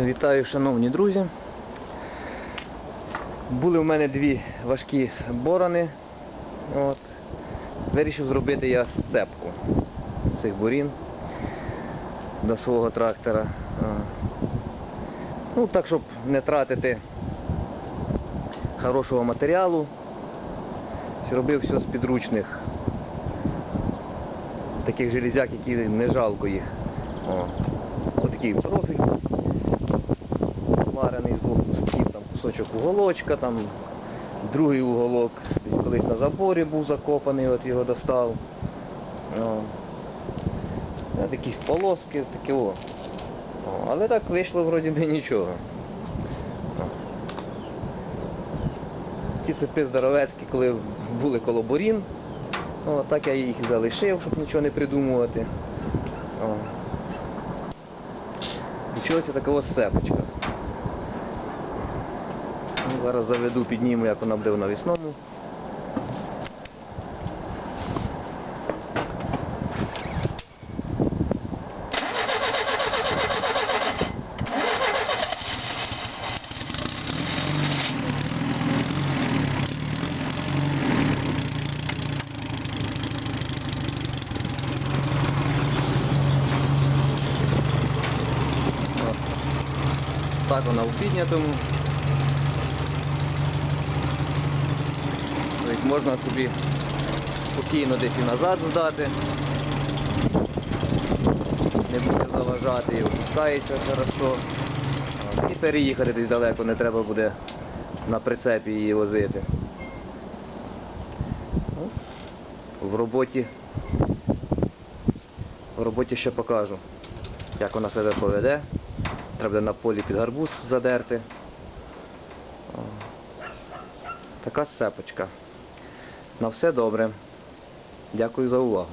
Вітаю, шановні друзі. Були в мене дві важкі борони. От. Вирішив зробити я сцепку з цих борін до свого трактора. Ну, так, щоб не тратити хорошого матеріалу. Зробив все з підручних таких железяк, які не жалко їх. О. Отакий профіль кусків, уголочка, там другий уголок десь колись на заборі був закопаний, от його достав. О. От якісь полоски, таке о. Але так вийшло вроді би нічого. Ті цепи здоровецькі, коли були коло борін, о, так я їх залишив, щоб нічого не придумувати. О. Чогось така сцепочка. Ну, Зараз заведу, підніму, як вона буде в навісному. Так вона у піднятому. Тобто можна собі спокійно десь і назад здати. Не буде заважати і опускається хорошо. І переїхати десь далеко, не треба буде на прицепі її возити. Ну, В роботі в роботі ще покажу, як вона себе поведе. Треба буде на полі під гарбуз задерти. Така сцепочка. На все добре. Дякую за увагу.